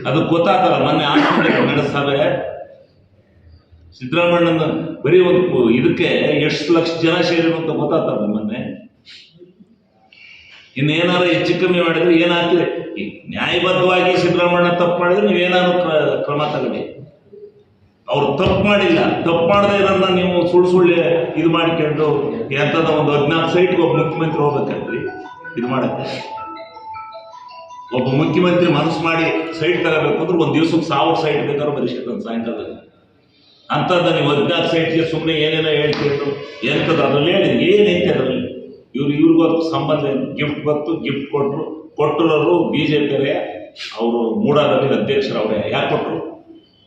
ಅದು ಗೊತ್ತಾಗಲ್ಲ. ಮೊನ್ನೆ ಆಸ್ಪತ್ರೆ ಸಭೆ. ಸಿದ್ದರಾಮಣ್ಣನ ಬರೀ ಒಂದು ಇದಕ್ಕೆ ಎಷ್ಟು ಲಕ್ಷ ಜನ ಸೇರಿರು ಅಂತ ಮೊನ್ನೆ. ಇನ್ನೇನಾರ ಹೆಚ್ಚು ಕಮ್ಮಿ ಮಾಡಿದ್ರೆ ಏನಾಗ್ತದೆ? ನ್ಯಾಯಬದ್ಧವಾಗಿ ಸಿದ್ದರಾಮಣ್ಣ ತಪ್ಪು ಮಾಡಿದ್ರೆ ನೀವೇನಾದ್ರು ಕ್ರ- ಕ್ರಮ ತಗೊಳ್ಳಿ. ಅವ್ರು ತಪ್ಪು ಮಾಡಿಲ್ಲ. ತಪ್ಪು ಮಾಡದೇ ಇರೋದನ್ನ ನೀವು ಸುಳ್ಳು ಸುಳ್ಳೆ ಇದು ಮಾಡ್ಕೊಂಡು ಎಂಥದ ಒಂದು ಹದಿನಾಲ್ಕು ಸೈಟ್ಗೆ ಒಬ್ಬ ಮುಖ್ಯಮಂತ್ರಿ ಹೋಗ್ಬೇಕಲ್ರಿ ಇದು ಮಾಡುತ್ತೆ. ಒಬ್ಬ ಮುಖ್ಯಮಂತ್ರಿ ಮನಸ್ಸು ಮಾಡಿ ಸೈಟ್ ತಗೋಬೇಕು ಅಂದ್ರೆ ಒಂದು ದಿವಸಕ್ಕೆ ಸಾವಿರ ಸೈಟ್ ಬೇಕಾದ್ರೂ ಬರೀಸ್ಕೊಂಡು ಸಾಯಂಕಾಲದಲ್ಲಿ. ಅಂಥದ್ದು ನೀವು ಹದಿನಾಲ್ಕು ಸೈಟ್ಗೆ ಸುಮ್ಮನೆ ಏನೇನೋ ಹೇಳ್ತಿದ್ರು ಎಂಥದ್ದು ಅದರಲ್ಲಿ ಹೇಳಿದ್ರು. ಏನೈತೆ ಅದರಲ್ಲಿ? ಇವ್ರು ಇವ್ರಿಗೂ ಸಂಬಂಧ ಗಿಫ್ಟ್ ಬಂತು, ಗಿಫ್ಟ್ ಕೊಟ್ಟರು ಕೊಟ್ಟಿರೋರು ಬಿ ಜೆ ಪಿಯವರೇ ಅವರು ಮೂಡಾದಲ್ಲಿ ಅಧ್ಯಕ್ಷರು ಅವರೇ ಯಾಕೆ ಕೊಟ್ಟರು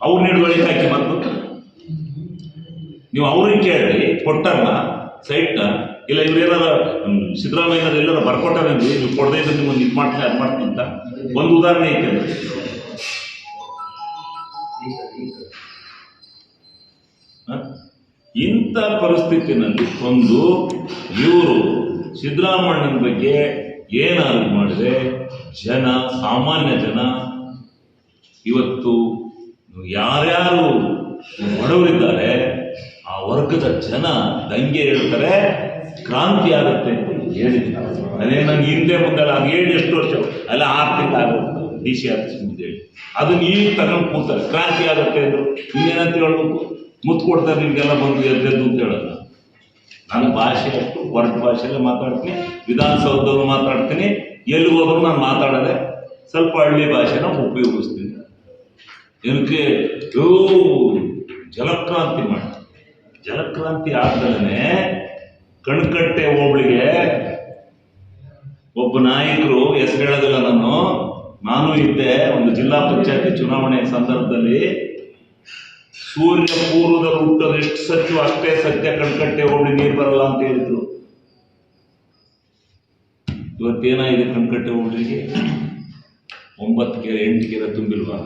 ಅವ್ರು ನೀಡುವ ಹಾಕಿ ಬಂದು ನೀವು ಅವ್ರಿಗೆ ಕೇಳಿ ಕೊಟ್ಟನ್ನ ಸೈಟ್ನ ಇಲ್ಲ, ಇವ್ರು ಏನಾರ ಸಿದ್ದರಾಮಯ್ಯನವ್ರು ಎಲ್ಲಾರ ಬರ್ಕೊಟ್ಟಾರೆ ಅಂದ್ರೆ ನೀವು ಕೊಡದೇ ಇದ್ರೆ ನಿಮ್ಮನ್ನು ಇದು ಮಾಡ್ತೀನಿ ಅದು ಮಾಡ್ತೀನಿ ಅಂತ ಒಂದು ಉದಾಹರಣೆ ಐತೆ? ಇಂಥ ಪರಿಸ್ಥಿತಿನಲ್ಲಿ ಒಂದು ಇವರು ಸಿದ್ದರಾಮಣ್ಣನ ಬಗ್ಗೆ ಏನಾದ್ರು ಮಾಡಿದ್ರೆ ಜನ, ಸಾಮಾನ್ಯ ಜನ ಇವತ್ತು ಯಾರ್ಯಾರು ಬಡವರಿದ್ದಾರೆ, ಆ ವರ್ಗದ ಜನ ದಂಗೆ ಹೇಳ್ತಾರೆ ಕ್ರಾಂತಿ ಆಗುತ್ತೆ ಹೇಳಿದ್ದೆ ಅದೇ ನಂಗೆ ಹಿಂದೆ ಮುಂದಲ್ಲ ಅದು ಹೇಳಿ ಎಷ್ಟು ವರ್ಷ ಅಲ್ಲ ಆರ್ಥಿಕ ಆಗುತ್ತೆ ಡಿ ಸಿ ಆಫೀಸ್ ಹೇಳಿ. ಅದನ್ನ ಈಗ ತಗೊಂಡು ಕೂತಾರೆ ಕ್ರಾಂತಿ ಆಗುತ್ತೆ ಅಂದ್ರು. ಇನ್ನೇನಂತ ಹೇಳ್ಬೇಕು? ಮುತ್ತು ಕೊಡ್ತಾರೆ, ನಿಮಗೆಲ್ಲ ಬಂದು ಎದ್ದೆದ್ದು ಅಂತ ಹೇಳಲ್ಲ. ನಾನು ಭಾಷೆ ಅಷ್ಟು ಹೊರಟ ಭಾಷೆಯಲ್ಲೇ ಮಾತಾಡ್ತೀನಿ. ವಿಧಾನಸೌಧದಲ್ಲೂ ಮಾತಾಡ್ತೀನಿ. ಎಲ್ಲಿ ಹೋದ್ರು ನಾನು ಮಾತಾಡದೆ ಸ್ವಲ್ಪ ಹಳ್ಳಿ ಭಾಷೆನ ಉಪಯೋಗಿಸ್ತೀನಿ. ಏನಕ್ಕೆ? ಜಲಕ್ರಾಂತಿ ಮಾಡಿ ಜಲಕ್ರಾಂತಿ ಆದ್ಮೇಲೆ ಕಣ್ಕಟ್ಟೆ ಹೋಬಳಿಗೆ ಒಬ್ಬ ನಾಯಕರು ಹೆಸರು ಹೇಳೋದಿಲ್ಲ ನಾನು ನಾನು ಇದ್ದೆ ಒಂದು ಜಿಲ್ಲಾ ಪಂಚಾಯತಿ ಚುನಾವಣೆ ಸಂದರ್ಭದಲ್ಲಿ. ಸೂರ್ಯ ಪೂರ್ವದ ಹುಟ್ಟೋದು ಎಷ್ಟು ಸತ್ಯ ಅಷ್ಟೇ ಸತ್ಯ, ಕಣ್ಕಟ್ಟೆ ಹೋಬಳಿ ನೀರು ಬರಲ್ಲ ಅಂತ ಹೇಳಿದ್ರು. ಇವತ್ತೇನಾಗಿದೆ ಕಣ್ಕಟ್ಟೆ ಹೋಬಳಿಗೆ ಒಂಬತ್ತು ಕೆರೆ, ಎಂಟು ಕೆರೆ ತುಂಬಿಲ್ವಾ?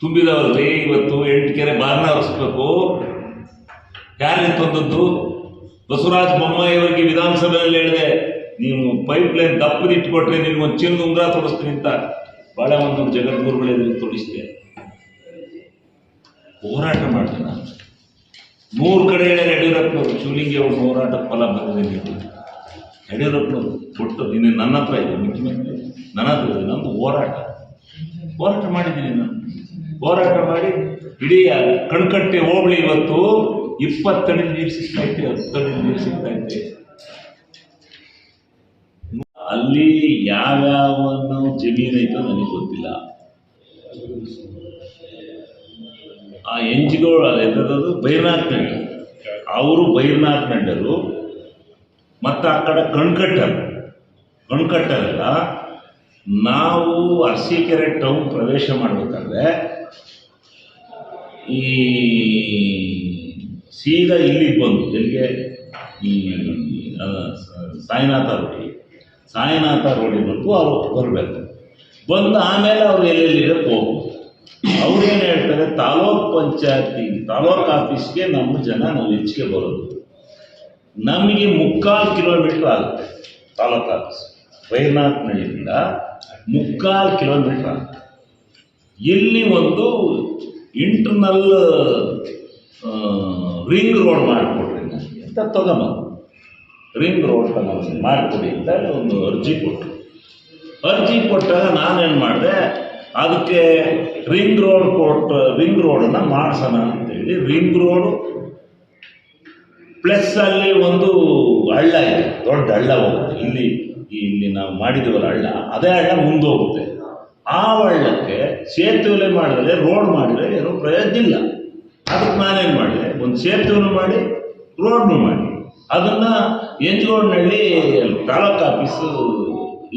ತುಂಬಿದವರಲ್ಲಿ ಇವತ್ತು ಎಂಟು ಕೆರೆ ಬಾರ್ನ ಹರಿಸ್ಬೇಕು ಯಾರೇ ತಂದದ್ದು ಬಸವರಾಜ ಬೊಮ್ಮಾಯಿ ಅವರಿಗೆ ವಿಧಾನಸಭೆಯಲ್ಲಿ ಹೇಳಿದೆ ನೀವು ಪೈಪ್ ಲೈನ್ ದಪ್ಪದಿಟ್ಕೊಟ್ರೆ ನಿಮ್ಗೆ ಒಂದು ಚಿನ್ನ ಉಂಗ್ರ ತೋರಿಸ್ತೀನಿ ಅಂತ. ಭಾಳ ಒಂದು ಜಗದ್ಗುರುಗಳ ತೋರಿಸಿದೆ. ಹೋರಾಟ ಮಾಡ್ತೀನಿ ನಾನು ಮೂರು ಕಡೆ ಹೇಳಿದ್ರೆ ಯಡಿಯೂರಪ್ಪನವರು ಶಿವಲಿಂಗಿ ಅವ್ರ ಹೋರಾಟ ಫಲ ಬಂದಿದೆ ನೀವು ಯಡಿಯೂರಪ್ಪನವರು ಕೊಟ್ಟು ನಿನ್ನೆ ನನ್ನ ಹತ್ರ ಇದೆ ಮುಖ್ಯಮಂತ್ರಿ. ನನ್ನ ಹತ್ರ ಇದೆ ನಂದು ಹೋರಾಟ. ಹೋರಾಟ ಮಾಡಿದ್ದೀನಿ ನಾನು. ಹೋರಾಟ ಮಾಡಿ, ಇಡೀ ಕಣ್ಕಟ್ಟೆ ಹೋಬಳಿ ಇವತ್ತು ಇಪ್ಪತ್ತಡಿ ನೀರು ಸಿಗ್ತಾ ಐತೆ ಹತ್ತಡಿ ನೀರು ಸಿಗ್ತಾ ಐತೆ ಅಲ್ಲಿ ಯಾವ್ಯಾವ ಜಮೀನು ಐತೋ ನನಗೆ ಗೊತ್ತಿಲ್ಲ. ಆ ಎನ್ ಜಿಗಳು ಬೈರ್ನಾಥ್ ನಂಡ ಅವರು ಬೈರ್ನಾಥ್ ನಂಡರು ಮತ್ತು ಆ ಕಡೆ ಕಣ್ಕಟ್ಟರು. ಕಣ್ಕಟ್ಟರೆಲ್ಲ, ನಾವು ಅರಸೀಕೆರೆ ಟೌನ್ ಪ್ರವೇಶ ಮಾಡಬೇಕಾದ್ರೆ ಈ ಸೀದಾ ಇಲ್ಲಿಗೆ ಬಂದು, ಎಲ್ಲಿಗೆ? ಸಾಯಿನಾಥ ರೋಡಿ ಸಾಯಿನಾಥ ರೋಡಿ ಬಂದು ಅವರು ಬರಬೇಕು. ಬಂದು ಆಮೇಲೆ ಅವ್ರು ಎಲ್ಲೆಲ್ಲಿಗೆ ಹೋಗ್ಬೋದು ಅವ್ರೇನು ಹೇಳ್ತಾರೆ? ತಾಲೂಕ್ ಪಂಚಾಯತಿ, ತಾಲೂಕ್ ಆಫೀಸ್ಗೆ ನಮ್ಮ ಜನ ನಾವು ಹೆಚ್ಚಿಗೆ ಬರೋದು. ನಮಗೆ ಮುಕ್ಕಾಲು ಕಿಲೋಮೀಟ್ರ್ ಆಗುತ್ತೆ ತಾಲೂಕ್ ಆಫೀಸ್. ಬೈರ್ನಾಥ್ನಳ್ಳಿಯಿಂದ ಮುಕ್ಕಾಲು ಕಿಲೋಮೀಟ್ರ್ ಆಗುತ್ತೆ. ಇಲ್ಲಿ ಒಂದು ಇಂಟರ್ನಲ್ ರಿಂಗ್ ರೋಡ್ ಮಾಡಿಕೊಡ್ರಿ ನನಗೆ ಅಂತ ತಗೊಂಬ. ರಿಂಗ್ ರೋಡ್ ತಗೊಂಡು ಮಾಡಿಕೊಡಿ ಅಂತ ಒಂದು ಅರ್ಜಿ ಕೊಟ್ಟರು ಅರ್ಜಿ ಕೊಟ್ಟಾಗ ನಾನೇನು ಮಾಡಿದೆ, ಅದಕ್ಕೆ ರಿಂಗ್ ರೋಡ್ ಕೊಟ್ಟು ರಿಂಗ್ ರೋಡನ್ನು ಮಾಡಿಸೋಣ ಅಂತೇಳಿ ರಿಂಗ್ ರೋಡು ಪ್ಲಸ್ ಅಲ್ಲಿ ಒಂದು ಹಳ್ಳ ಇದೆ, ದೊಡ್ಡ ಹಳ್ಳ ಹೋಗುತ್ತೆ. ಇಲ್ಲಿ ಇಲ್ಲಿ ನಾವು ಮಾಡಿದವರ ಹಳ್ಳ, ಅದೇ ಹಳ್ಳ ಮುಂದೆ ಹೋಗುತ್ತೆ. ಆ ಹಳ್ಳಕ್ಕೆ ಸೇತುವೆ ಮಾಡಿದ್ರೆ ರೋಡ್ ಮಾಡಿದ್ರೆ ಏನೂ ಪ್ರಯೋಜನ ಇಲ್ಲ. ಅದಕ್ಕೆ ನಾನೇನು ಮಾಡಿದೆ ಒಂದು ಸೇತುವೆ ಮಾಡಿ ರೋಡ್ನು ಮಾಡಿ. ಅದನ್ನು ಎಂಜಗೋಡ್ನಳ್ಳಿ ತಾಲೂಕು ಆಫೀಸು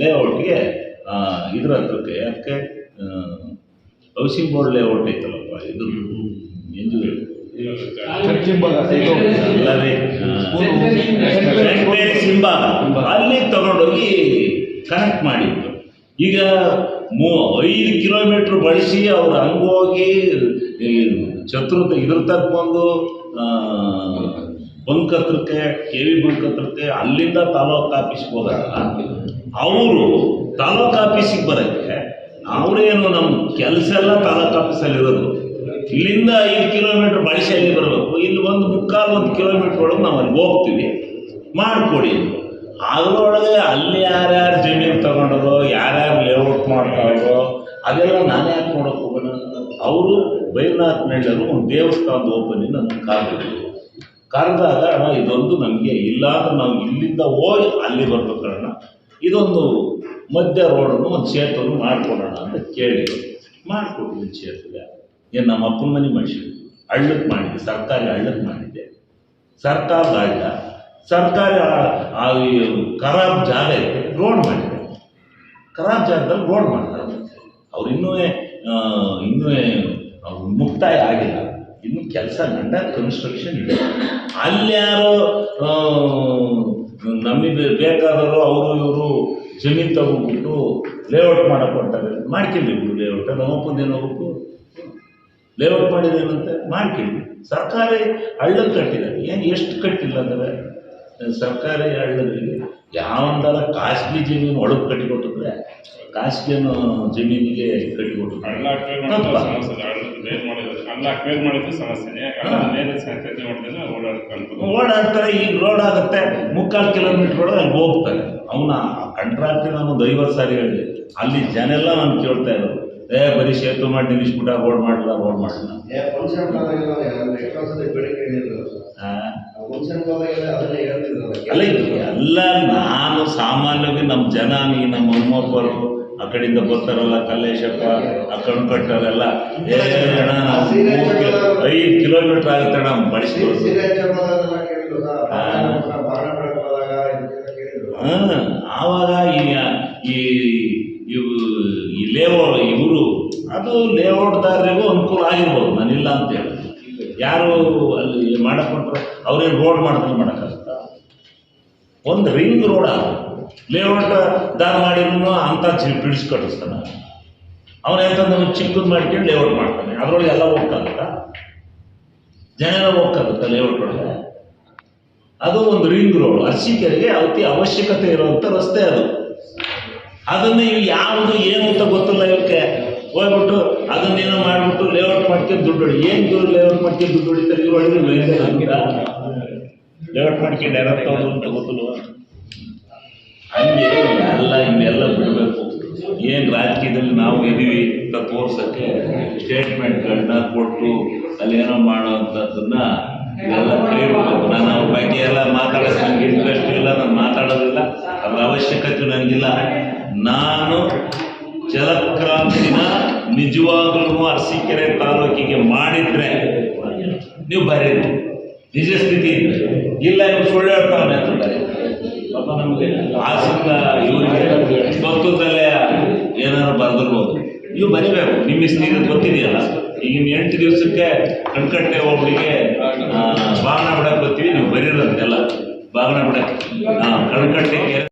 ಲೇಔಟ್ಗೆ ಇದ್ರ ಹತ್ರಕ್ಕೆ, ಅದಕ್ಕೆ ಹೌಸಿಂಗ್ ಬೋರ್ಡ್ ಲೇಔಟ್ ಐತಲ್ಲಪ್ಪ, ಇದು ಮೇರಿಸ್ ಹಿಂಭಾಗ ಅಲ್ಲಿ ತಗೊಂಡೋಗಿ ಕನೆಕ್ಟ್ ಮಾಡಿದ್ರು. ಈಗ ಮೂ, ಐದು ಕಿಲೋಮೀಟ್ರ್ ಬಳಸಿ ಅವ್ರು ಹಂಗೋಗಿ ಚತುರ್ಥ ಇದ್ರ ತಕ್ಕ ಬಂದು ಬಂಕತ್ರಕ್ಕೆ, ಕೆ ವಿ ಬಂಕ್ ಹತ್ರಕ್ಕೆ ಅಲ್ಲಿಂದ ತಾಲೂಕು ಆಫೀಸ್ಗೆ ಹೋದಾಗ, ಅವರು ತಾಲೂಕು ಆಫೀಸಿಗೆ ಬರೋಕ್ಕೆ ಅವರೇನು ನಮ್ಮ ಕೆಲಸ ಎಲ್ಲ ತಾಲೂಕು ಆಫೀಸಲ್ಲಿ ಇರೋದು. ಇಲ್ಲಿಂದ ಐದು ಕಿಲೋಮೀಟ್ರ್ ಬಳಸಿ ಅಲ್ಲಿ ಬರಬೇಕು. ಇಲ್ಲಿ ಒಂದು ಮುಕ್ಕಾಲು ಒಂದು ಕಿಲೋಮೀಟ್ರ್ ಒಳಗೆ ನಾವು ಅಲ್ಲಿ ಹೋಗ್ತೀವಿ. ಮಾಡಿಕೊಡಿ. ಅಂದ್ರು. ಅದರೊಳಗೆ ಅಲ್ಲಿ ಯಾರ್ಯಾರು ಜಮೀನು ತಗೊಂಡರೋ, ಯಾರ್ಯಾರು ಲೇಔಟ್ ಮಾಡ್ತಾರೋ, ಅದೆಲ್ಲ ನಾನು ಯಾಕೆ ನೋಡೋಕೆ ಹೋಗೋಣ ಅವರು ಬೈರ್ನಾಥ್ ನೆಳ್ಳರು ಒಂದು ದೇವಸ್ಥಾನದ ಓಪನಿಂಗ್ ನನ್ನ ಕರೆದಿದ್ರು ಕರೆದಾಗ ಅಣ್ಣ, ಇದೊಂದು ನಮಗೆ ಇಲ್ಲಾಂದ್ರೆ ನಾವು ಇಲ್ಲಿಂದ ಹೋಗಿ ಅಲ್ಲಿ ಬರ್ಬೇಕಣ್ಣ ಇದೊಂದು ಮಧ್ಯ ರೋಡನ್ನು, ಒಂದು ಸೇತುವನ್ನು ಮಾಡ್ಕೊಡೋಣ ಅಂತ ಕೇಳಿದ್ರು ಮಾಡಿಕೊಟ್ಟಿದ್ದೀನಿ ಸೇತುವೆ ಏನು ನಮ್ಮ ಅಪ್ಪನ ಮನೆ ಮನುಷ್ಯರು? ಹಳ್ಳಕ್ಕೆ ಮಾಡಿದ್ದೆ, ಸರ್ಕಾರಿ ಹಳ್ಳಕ್ಕೆ ಮಾಡಿದ್ದೆ. ಸರ್ಕಾರದ ಆಯ್ತ ಸರ್ಕಾರಿ ಆ- ಖರಾಬ್ ಜಾಗ ಇದೆ ರೋಡ್ ಮಾಡಿದೆ ಖರಾಬ್ ಜಾಗದಲ್ಲಿ ರೋಡ್ ಮಾಡ್ತಾರೆ. ಅವ್ರು ಇನ್ನೂ ಇನ್ನೂ ಮುಕ್ತಾಯ ಆಗಿಲ್ಲ. ಇನ್ನು ಕೆಲಸ ನಂಡ ಕನ್ಸ್ಟ್ರಕ್ಷನ್ ಇದೆ. ಅಲ್ಲಿ ಯಾರೋ ಆ, ನಮಗೆ ಬೇಕಾದವರು ಅವರು ಇವರು ಜಮೀನು ತಗೊಂಡ್ಬಿಟ್ಟು ಲೇಔಟ್ ಮಾಡೋಕೆ ಮಾಡ್ಕೊಳ್ಳಿ ಬಿಡು ಲೇಔಟ್ ನಮ್ಮಪ್ಪಂದು ಏನೋ ಹೋಗ್ಬೇಕು ಲೇಔಟ್ ಮಾಡಿದೇನಂತೆ ಮಾಡ್ಕೊಳ್ಳಿ ಸರ್ಕಾರಿ ಹಳ್ಳ ಕಟ್ಟಿದ್ದಾರೆ. ಏನು ಎಷ್ಟು ಕಟ್ಟಿಲ್ಲ ಅಂದರೆ? ಸರ್ಕಾರಿ ಹಳ್ಳದಲ್ಲಿ ಯಾವಂದಾರ ಖಾಸಗಿ ಜಮೀನು ಒಳಗೆ ಕಟ್ಟಿಕೊಟ್ಟಿದ್ರೆ ಖಾಸಗಿಯನ್ನು ಜಮೀನಿಗೆ ಕಟ್ಟಿಕೊಟ್ಟಿದ್ರೆ. ಓಡಾಡ್ತಾರೆ ಈಗ ರೋಡ್ ಆಗುತ್ತೆ ಮುಕ್ಕಾಲು ಕಿಲೋಮೀಟರ್ ಒಳಗೆ ಅಲ್ಲಿ ಹೋಗ್ತಾರೆ. ಅವನ ಕಂಟ್ರಾಕ್ಟ್ ನಾನು ಒಂದು ಐವತ್ತು ಸಾರಿ ಹೇಳಿದೆ. ಅಲ್ಲಿ ಜನ ಎಲ್ಲ ನಾನು ಕೇಳ್ತಾ ಇರೋದು. ಏ ಬರೀ ಸೇತು ಮಾಡಿ ನಿಲ್ಲಿಸ್ಬಿಟ್ಟ ರೋಡ್ ಮಾಡಲ್ಲ ರೋಡ್ ಮಾಡಲ್ಲ ಅಲ್ಲ ಎಲ್ಲ ನಾನು ಸಾಮಾನ್ಯವಾಗಿ ನಮ್ಮ ಜನ ಈ ನಮ್ಮ ಅಮ್ಮಪ್ಪರು ಆ ಕಡೆಯಿಂದ ಬರ್ತಾರಲ್ಲ ಕಲ್ಲೇಶಪ್ಪ ಆ ಕಣ್ಕಟ್ಟರೆಲ್ಲ ಅಣ್ಣ ನಾವು ಐದು ಕಿಲೋಮೀಟರ್ ಆಗುತ್ತೆ ಅಣ್ಣ ಬಳಸಿ. ಆವಾಗ ಈ ಈ ಇವು ಈ ಲೇಔಟ್ ಇವರು ಅದು ಲೇಔಟ್ದಾರರಿಗೂ ಅನುಕೂಲ ಆಗಿರ್ಬೋದು ನಾನಿಲ್ಲ ಅಂತ ಹೇಳಿ ಯಾರು ಅಲ್ಲಿ ಮಾಡಕೊಂಡ್ರೆ ಅವ್ರೇನು ರೋಡ್ ಮಾಡಿದ್ರೆ ಮಾಡೋಕ್ಕಾಗುತ್ತ? ಒಂದು ರಿಂಗ್ ರೋಡ್ ಲೇಔಟ್ ದಾರ ಮಾಡಿದ್ರು ಅಂತ ಜಿ- ಬಿಡಿಸಿ ಕಟ್ಟಿಸ್ತಾನೆ. ಅವನ ಎಂತಂದ್ರೆ ಚಿಕ್ಕದು ಮಾಡ್ಕೊಂಡು ಲೇಔಟ್ ಮಾಡ್ತಾನೆ. ಅದರೊಳಗೆ ಎಲ್ಲ ಹೋಗ್ತಾಗುತ್ತ ಜನ ಎಲ್ಲ ಹೋಗ್ತಾಗುತ್ತಾ ಲೇಔಟ್ ಒಳಗೆ? ಅದು ಒಂದು ರಿಂಗ್ ರೋಡ್ ಅರಸೀಕೆರೆಗೆ ಅತಿ ಅವಶ್ಯಕತೆ ಇರುವಂಥ ರಸ್ತೆ ಅದು. ಅದನ್ನು ಯಾವುದು, ಏನು ಅಂತ ಗೊತ್ತಿಲ್ಲ ಇವಕ್ಕೆ ಹೋಗ್ಬಿಟ್ಟು ಅದನ್ನೇನೋ ಮಾಡ್ಬಿಟ್ಟು ಲೇಔಟ್ ಮಾಡ್ಕೊಂಡು ದುಡ್ಡು ಹೊಡಿ. ಏನು ಇವ್ರು ಲೇಔಟ್ ಮಾಡ್ಕೊಂಡು ದುಡ್ಡು ಹೊಡಿತಾರೆ ಇವ್ರು ಹಂಗಿಲ್ಲ. ಲೇಔಟ್ ಮಾಡ್ಕೊಂಡು ಡೈರೆಕ್ಟ್ ತಗೊಂಡು ಅಂತ ಗೊತ್ತಿಲ್ವ ಹಂಗೆ ಎಲ್ಲ ಹಿಂಗೆಲ್ಲ ಬಿಡಬೇಕು. ಏನು ರಾಜಕೀಯದಲ್ಲಿ ನಾವು ಇದೀವಿ ಅಂತ ತೋರ್ಸಕ್ಕೆ ಸ್ಟೇಟ್ಮೆಂಟ್ಗಳನ್ನ ಕೊಟ್ಟು ಅಲ್ಲೇನೋ ಮಾಡೋವಂಥದ್ದನ್ನ ಇವೆಲ್ಲ ಕೈಬಿಡ್ಬೇಕು ನಾನು ಅವ್ರ ಬಗ್ಗೆ ಎಲ್ಲ ಮಾತಾಡೋದು ನನಗೆ ಇಂಟ್ರೆಸ್ಟ್ ಇಲ್ಲ, ನಾನು ಮಾತಾಡೋದಿಲ್ಲ. ಅದ್ರ ಅವಶ್ಯಕತೆ ನನಗಿಲ್ಲ ನಾನು ಜಲಕ್ರಾಂತಿನ ನಿಜವಾಗ್ಲೂ ಅರಸೀಕೆರೆ ತಾಲೂಕಿಗೆ ಮಾಡಿದ್ರೆ ನೀವು ಬರೀರಿ. ನಿಜ ಸ್ಥಿತಿ ಇಲ್ಲ, ಇವ್ರು ಸುಳ್ಳು ಬರೀರಿ. ಪಾಪ ನಮಗೆ ಆಸಕ್ತ ಇವರಿಗೆ ಗೊತ್ತದಲ್ಲೇ ಏನಾದ್ರು ಬರೆದಿರ್ಬೋದು. ನೀವು ಬರಿಬೇಕು. ನಿಮ್ಮ ಸ್ಥಿತಿ ಗೊತ್ತಿದೆಯಲ್ಲ? ಈಗಿನ ಎಂಟು ದಿವಸಕ್ಕೆ ಕಣ್ಕಟ್ಟೆ ಒಬ್ಬರಿಗೆ ಬಾಗಣ ಬಿಡಕ್ಕೆ ಬರ್ತೀವಿ. ನೀವು ಬರೀರಂತೆಲ್ಲ ಬಾಗಣ ಬಿಡಕ್ಕೆ ಕಣ್ಕಟ್ಟೆ ಕೆರೆ